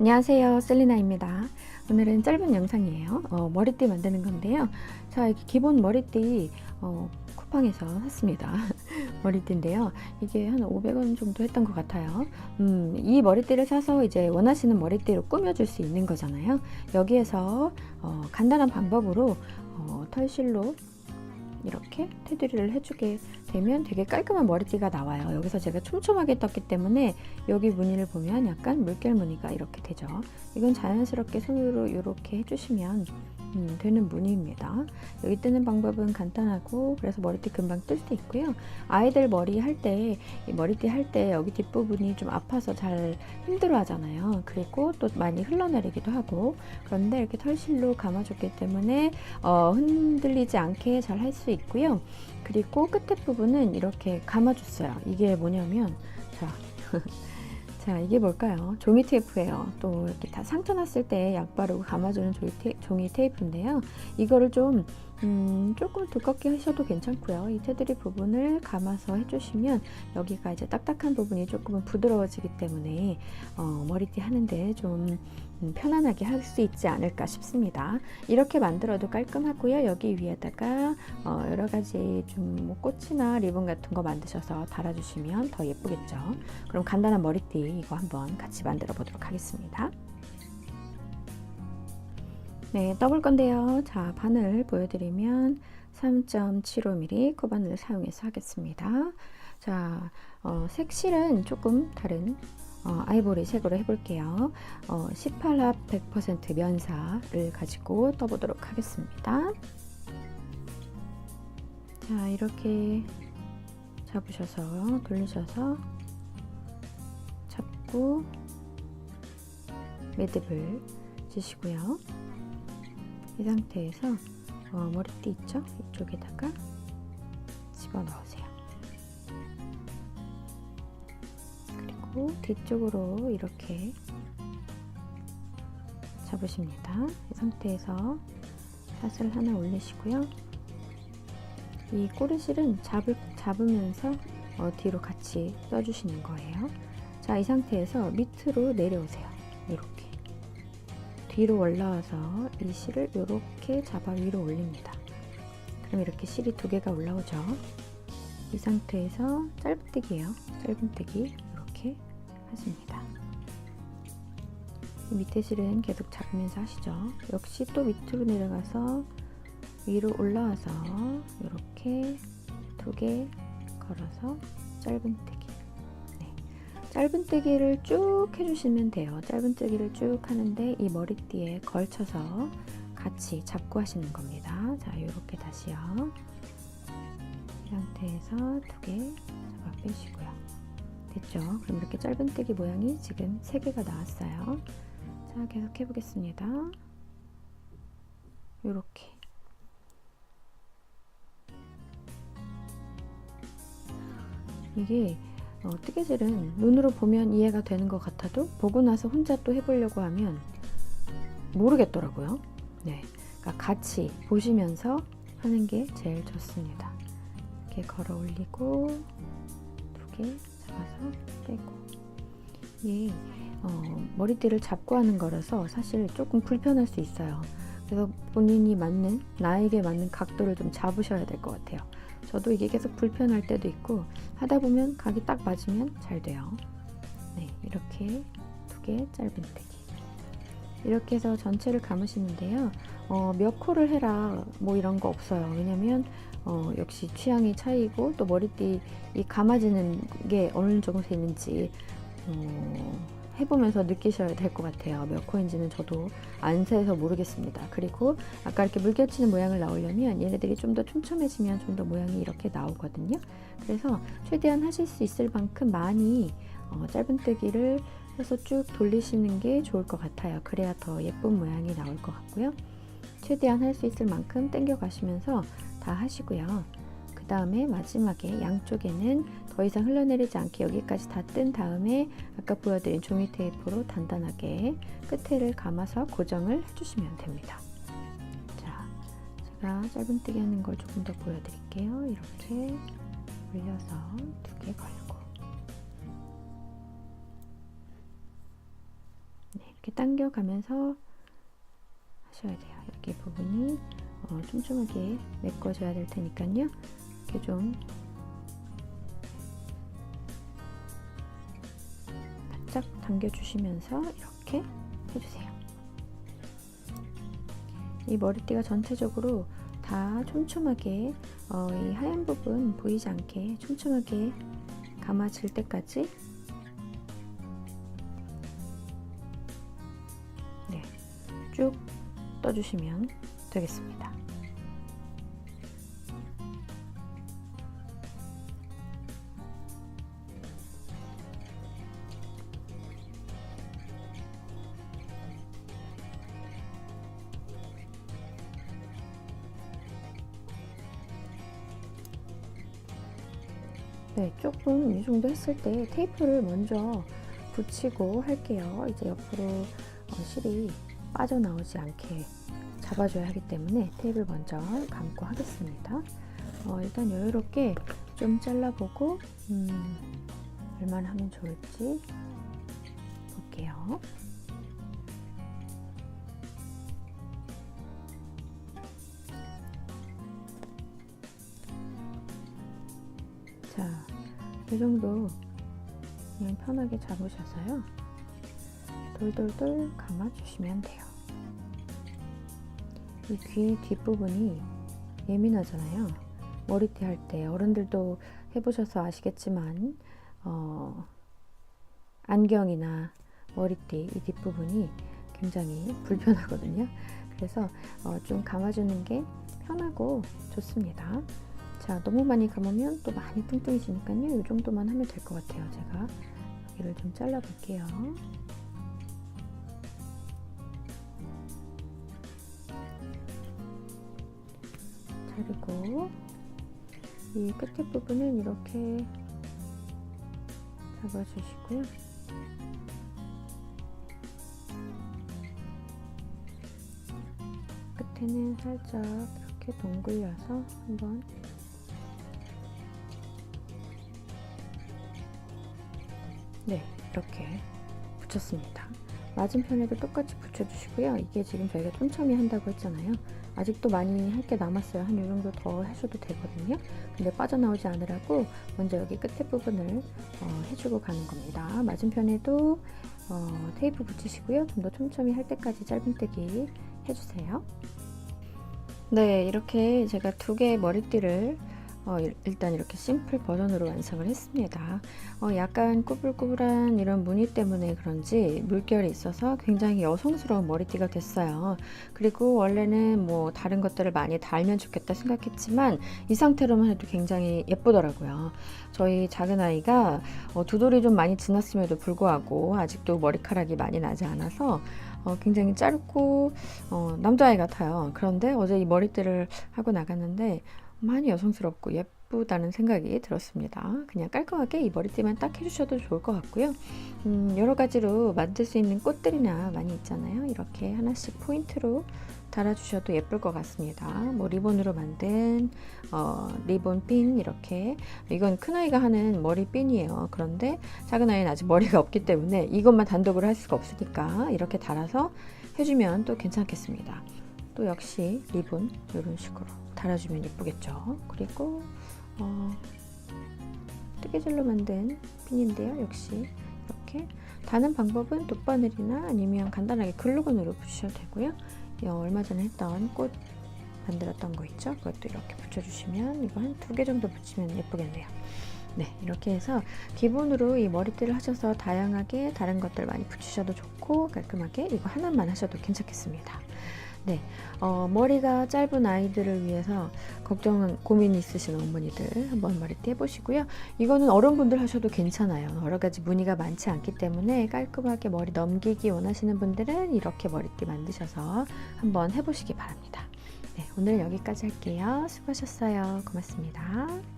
안녕하세요. 셀리나입니다. 오늘은 짧은 영상이에요. 어, 머리띠 만드는 건데요. 자 이렇게 기본 머리띠 어, 쿠팡에서 샀습니다. 머리띠인데요. 이게 한 500원 정도 했던 것 같아요. 음, 이 머리띠를 사서 이제 원하시는 머리띠로 꾸며줄 수 있는 거잖아요. 여기에서 어, 간단한 방법으로 어, 털실로 이렇게 테두리를 해주게 되면 되게 깔끔한 머리띠가 나와요. 여기서 제가 촘촘하게 떴기 때문에 여기 무늬를 보면 약간 물결 무늬가 이렇게 되죠. 이건 자연스럽게 손으로 이렇게 해주시면 음, 되는 무늬입니다. 여기 뜨는 방법은 간단하고 그래서 머리띠 금방 뜰 수 있고요. 아이들 머리 할 때 머리띠 할 때 여기 뒷부분이 좀 아파서 잘 힘들어 하잖아요. 그리고 또 많이 흘러내리기도 하고 그런데 이렇게 털실로 감아줬기 때문에 어, 흔들리지 않게 잘 할 수 있고요. 그리고 끝에 부분은 이렇게 감아줬어요. 이게 뭐냐면 자 자, 이게 뭘까요? 종이 테이프예요. 또 이렇게 다 상처 났을 때 약 바르고 감아주는 종이, 테이프인데요. 이거를 좀 음, 조금 두껍게 하셔도 괜찮고요. 이 테두리 부분을 감아서 해주시면 여기가 이제 딱딱한 부분이 조금은 부드러워지기 때문에 어, 머리띠 하는데 좀 음, 편안하게 할 수 있지 않을까 싶습니다. 이렇게 만들어도 깔끔하고요. 여기 위에다가 어, 여러 가지 좀뭐 꽃이나 리본 같은 거 만드셔서 달아주시면 더 예쁘겠죠. 그럼 간단한 머리띠 이거 한번 같이 만들어 보도록 하겠습니다. 네, 떠볼 건데요. 자, 바늘 보여드리면 3.75mm 코바늘을 사용해서 하겠습니다. 자, 어, 색실은 조금 다른 어, 아이보리 색으로 해볼게요. 어, 18합 100% 면사를 가지고 떠보도록 하겠습니다. 자, 이렇게 잡으셔서 돌리셔서 잡고 매듭을 주시고요. 이 상태에서 어, 머리띠 있죠? 이쪽에다가 집어넣으세요. 그리고 뒤쪽으로 이렇게 잡으십니다. 이 상태에서 샷을 하나 올리시고요. 이 꼬리실은 잡을, 잡으면서 어, 뒤로 같이 떠주시는 거예요. 자, 이 상태에서 밑으로 내려오세요. 이렇게. 뒤로 올라와서 이 실을 이렇게 잡아 위로 올립니다. 그럼 이렇게 실이 두 개가 올라오죠. 이 상태에서 짧은뜨기예요. 짧은뜨기 이렇게 하십니다. 밑에 실은 계속 잡으면서 하시죠. 역시 또 밑으로 내려가서 위로 올라와서 이렇게 두 개 걸어서 짧은뜨기. 네. 짧은뜨기를 쭉 해주시면 돼요. 짧은뜨기를 쭉 하는데 이 머리띠에 걸쳐서 같이 잡고 하시는 겁니다. 자, 이렇게 다시요. 이 상태에서 두 개 잡아 빼시고요. 됐죠? 그럼 이렇게 짧은뜨기 모양이 지금 세 개가 나왔어요. 자, 계속 해보겠습니다. 이렇게. 이게 어, 뜨개질은 눈으로 보면 이해가 되는 것 같아도 보고 나서 혼자 또 해보려고 하면 모르겠더라고요. 네, 그러니까 같이 보시면서 하는 게 제일 좋습니다. 이렇게 걸어 올리고 두 개 잡아서 빼고 이게 어, 머리띠를 잡고 하는 거라서 사실 조금 불편할 수 있어요. 그래서 본인이 맞는 나에게 맞는 각도를 좀 잡으셔야 될 것 같아요. 저도 이게 계속 불편할 때도 있고 하다 보면 각이 딱 맞으면 잘 돼요. 네, 이렇게 두 개 짧은뜨기. 이렇게 해서 전체를 감으시는데요. 어, 몇 코를 해라 뭐 이런 거 없어요. 왜냐면 어, 역시 취향의 차이고 또 머리띠 이 감아지는 게 어느 정도 되는지 어, 해보면서 느끼셔야 될 것 같아요. 몇 코인지는 저도 안 세서 모르겠습니다. 그리고 아까 이렇게 물결치는 모양을 나오려면 얘네들이 좀 더 촘촘해지면 좀 더 모양이 이렇게 나오거든요. 그래서 최대한 하실 수 있을 만큼 많이 어, 짧은뜨기를 해서 쭉 돌리시는 게 좋을 것 같아요. 그래야 더 예쁜 모양이 나올 것 같고요. 최대한 할 수 있을 만큼 당겨 가시면서 다 하시고요. 그 다음에 마지막에 양쪽에는 더 이상 흘러내리지 않게 여기까지 다 뜬 다음에 아까 보여드린 종이 테이프로 단단하게 끝에를 감아서 고정을 해주시면 됩니다. 자, 제가 짧은뜨기 하는 걸 조금 더 보여드릴게요. 이렇게 올려서 두 개 걸고 네, 이렇게 당겨가면서 하셔야 돼요. 여기 부분이 어, 촘촘하게 메꿔줘야 될 테니까요. 이렇게 좀 바짝 당겨주시면서 이렇게 해주세요. 이 머리띠가 전체적으로 다 촘촘하게 어, 이 하얀 부분 보이지 않게 촘촘하게 감아질 때까지 네, 쭉 떠주시면 되겠습니다. 네, 조금 이 정도 했을 때 테이프를 먼저 붙이고 할게요. 이제 옆으로 어, 실이 빠져나오지 않게 잡아줘야 하기 때문에 테이프를 먼저 감고 하겠습니다. 어, 일단 여유롭게 좀 잘라보고 음, 얼마나 하면 좋을지 볼게요. 자, 이 정도 그냥 편하게 잡으셔서요. 돌돌돌 감아주시면 돼요. 이 귀 뒷부분이 예민하잖아요. 머리띠 할 때 어른들도 해보셔서 아시겠지만 어, 안경이나 머리띠 이 뒷부분이 굉장히 불편하거든요. 그래서 어, 좀 감아주는 게 편하고 좋습니다. 자, 너무 많이 감으면 또 많이 뚱뚱해지니까요. 이 정도만 하면 될 것 같아요. 제가 여기를 좀 잘라 볼게요. 그리고 이 끝에 부분은 이렇게 잡아주시고요. 끝에는 살짝 이렇게 동글려서 한번 네, 이렇게 붙였습니다. 맞은편에도 똑같이 붙여주시고요. 이게 지금 저희가 촘촘히 한다고 했잖아요. 아직도 많이 할 게 남았어요. 한 이 정도 더 하셔도 되거든요. 근데 빠져나오지 않으라고 먼저 여기 끝에 부분을 어, 해주고 가는 겁니다. 맞은편에도 어, 테이프 붙이시고요. 좀 더 촘촘히 할 때까지 짧은뜨기 해주세요. 네, 이렇게 제가 두 개의 머리띠를 어, 일단 이렇게 심플 버전으로 완성을 했습니다. 어, 약간 꾸불꾸불한 이런 무늬 때문에 그런지 물결이 있어서 굉장히 여성스러운 머리띠가 됐어요. 그리고 원래는 뭐 다른 것들을 많이 달면 좋겠다 생각했지만 이 상태로만 해도 굉장히 예쁘더라고요. 저희 작은 아이가 어, 두 돌이 좀 많이 지났음에도 불구하고 아직도 머리카락이 많이 나지 않아서 어, 굉장히 짧고 어, 남자아이 같아요. 그런데 어제 이 머리띠를 하고 나갔는데 많이 여성스럽고 예쁘다는 생각이 들었습니다. 그냥 깔끔하게 이 머리띠만 딱 해주셔도 좋을 것 같고요. 음, 여러 가지로 만들 수 있는 꽃들이나 많이 있잖아요. 이렇게 하나씩 포인트로 달아주셔도 예쁠 것 같습니다. 뭐 리본으로 만든 어, 리본 핀 이렇게 이건 큰 아이가 하는 머리 핀이에요. 그런데 작은 아이는 아직 머리가 없기 때문에 이것만 단독으로 할 수가 없으니까 이렇게 달아서 해주면 또 괜찮겠습니다. 또 역시 리본 이런 식으로 달아주면 예쁘겠죠. 그리고 어, 뜨개질로 만든 핀인데요. 역시 이렇게 다는 방법은 돗바늘이나 아니면 간단하게 글루건으로 붙이셔도 되고요. 어, 얼마 전에 했던 꽃 만들었던 거 있죠? 그것도 이렇게 붙여주시면 이거 한 두 개 정도 붙이면 예쁘겠네요. 네, 이렇게 해서 기본으로 이 머리띠를 하셔서 다양하게 다른 것들 많이 붙이셔도 좋고 깔끔하게 이거 하나만 하셔도 괜찮겠습니다. 네, 어, 머리가 짧은 아이들을 위해서 걱정, 고민 있으신 어머니들 한번 머리띠 해보시고요. 이거는 어른분들 하셔도 괜찮아요. 여러 가지 무늬가 많지 않기 때문에 깔끔하게 머리 넘기기 원하시는 분들은 이렇게 머리띠 만드셔서 한번 해보시기 바랍니다. 네, 오늘 여기까지 할게요. 수고하셨어요. 고맙습니다.